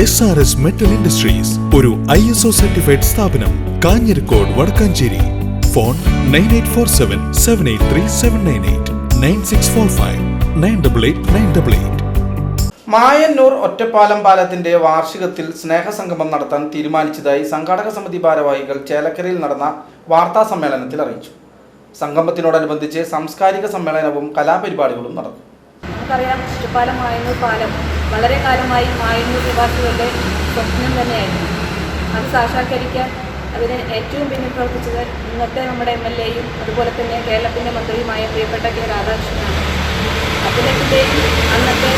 S R S metal industries ഒരു I S O certified സ്ഥാപനം Kanjirakode Vadakkanchery. Phone nine eight four seven seven eight three seven nine eight nine six four five nine double eight nine double eight Mayannur Ottapalam പാലത്തിന്റെ വാർഷികത്തിൽ സ്നേഹസംഗമം നടത്താൻ തീരുമാനിച്ചതായി സംഘാടക സമിതി ഭാരവാഹികൾ ചേലക്കരയിൽ നടന്ന വാർത്താ സമ്മേളനത്തിൽ അറിയിച്ചു. സംഗമത്തിനോടനുബന്ധിച്ച് സാംസ്കാരിക സമ്മേളനവും കലാപരിപാടികളും നടന്നു. നമുക്കറിയാം ചുറ്റുപാലം മായന്നൂർ പാലം. വളരെ കാലമായി മായന്നൂർ നിവാസികളുടെ സ്വപ്നം തന്നെയായിരുന്നു. അത് സാക്ഷാത്കരിക്കാൻ അതിന് ഏറ്റവും പിന്നിൽ പ്രവർത്തിച്ചത് ഇന്നത്തെ നമ്മുടെ എം എൽ എയും അതുപോലെ തന്നെ കേരളത്തിന്റെ മന്ത്രിയുമായ പ്രിയപ്പെട്ട കെ രാധാകൃഷ്ണനാണ്. അദ്ദേഹത്തിന്റെയും അന്നത്തെ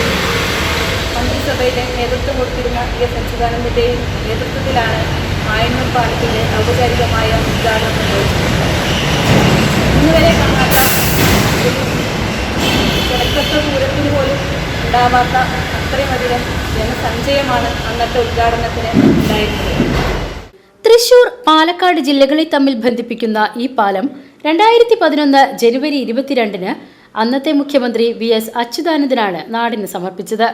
മന്ത്രിസഭയിലെ നേതൃത്വം കൊടുത്തിരുന്ന ഇ എസ് അച്യുതാനന്ദന്റെയും നേതൃത്വത്തിലാണ് മായന്നൂർ പാലത്തിന്റെ ഔപചാരികമായ ഉദ്ഘാടനം നിർവഹിച്ചത് ഉണ്ടാവാത്ത അത്രയുമധികം ജനസഞ്ചയമാണ് അന്നത്തെ ഉദ്ഘാടനത്തിന് ഉണ്ടായിരുന്നത്. തൃശൂർ പാലക്കാട് ജില്ലകളെ തമ്മിൽ ബന്ധിപ്പിക്കുന്ന ഈ പാലം രണ്ടായിരത്തി പതിനൊന്ന് ജനുവരി ഇരുപത്തിരണ്ടിന് അന്നത്തെ മുഖ്യമന്ത്രി വി എസ് അച്യുതാനന്ദനാണ് നാടിന് സമർപ്പിച്ചത്.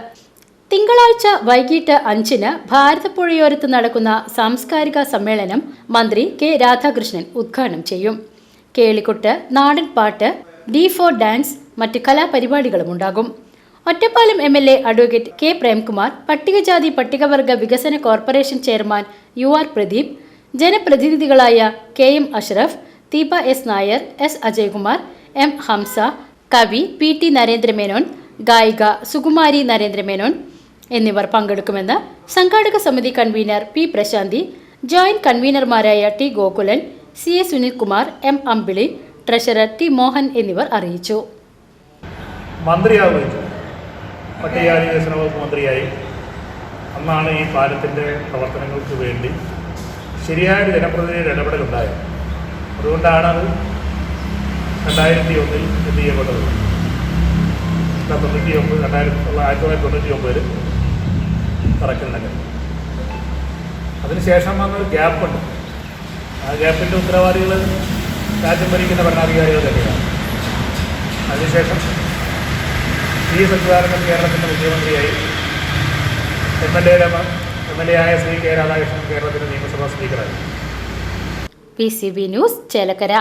തിങ്കളാഴ്ച വൈകിട്ട് അഞ്ചിന് ഭാരതപ്പുഴയോരത്ത് നടക്കുന്ന സാംസ്കാരിക സമ്മേളനം മന്ത്രി കെ രാധാകൃഷ്ണൻ ഉദ്ഘാടനം ചെയ്യും. കേളിക്കുട്ട് നാടൻ പാട്ട് ഡി ഫോർ ഡാൻസ് മറ്റ് കലാപരിപാടികളും ഉണ്ടാകും. Ottapalam M L A advocate K Premkumar പട്ടികജാതി പട്ടികവർഗ വികസന corporation chairman U R Pradeep ജനപ്രതിനിധികളായ K M Ashraf Deepa S Nair S Ajaykumar M Hamsa കവി പി ടി നരേന്ദ്രമേനോൻ ഗായിക സുകുമാരി നരേന്ദ്രമേനോൻ എന്നിവർ പങ്കെടുക്കുമെന്ന് സംഘാടക സമിതി convener P Prasanthi joint കൺവീനർമാരായ T Gokulan C A Sunilkumar M Ambili treasurer T Mohan എന്നിവർ അറിയിച്ചു. മന്ത്രിയാവുകയും ചെയ്തു പട്ടികജാതി വികസന വകുപ്പ് മന്ത്രിയായി. അന്നാണ് ഈ പാലത്തിന്റെ പ്രവർത്തനങ്ങൾക്ക് വേണ്ടി ശരിയായ ജനപ്രതിനിധിയുടെ ജനപ്രതിനിധിയുടെ ഇടപെടലുണ്ടായത്. അതുകൊണ്ടാണ് അത് രണ്ടായിരത്തി ഒന്നിൽ എന്ത് ചെയ്യപ്പെട്ടത്? തൊണ്ണൂറ്റി ഒമ്പത് രണ്ടായിരത്തി ആയിരത്തി തൊള്ളായിരത്തി തൊണ്ണൂറ്റി ഒമ്പതിൽ തറക്കലിനൊക്കെ അതിനുശേഷം വന്നൊരു ഗ്യാപ്പുണ്ട്. ആ ഗ്യാപ്പിന്റെ ഉത്തരവാദികൾ രാജ്യം ഭരിക്കുന്ന ഭരണാധികാരികൾ തന്നെയാണ്. അതിനുശേഷം ഈ സച്ചിദാനന്ദൻ കേരളത്തിന്റെ മുഖ്യമന്ത്രിയായി. എം എൽ എയുടെ എം എൽ എ ആയ ശ്രീ കെ രാധാകൃഷ്ണൻ കേരളത്തിന്റെ നിയമസഭാ സ്പീക്കറായി. P C B news Chelakkara.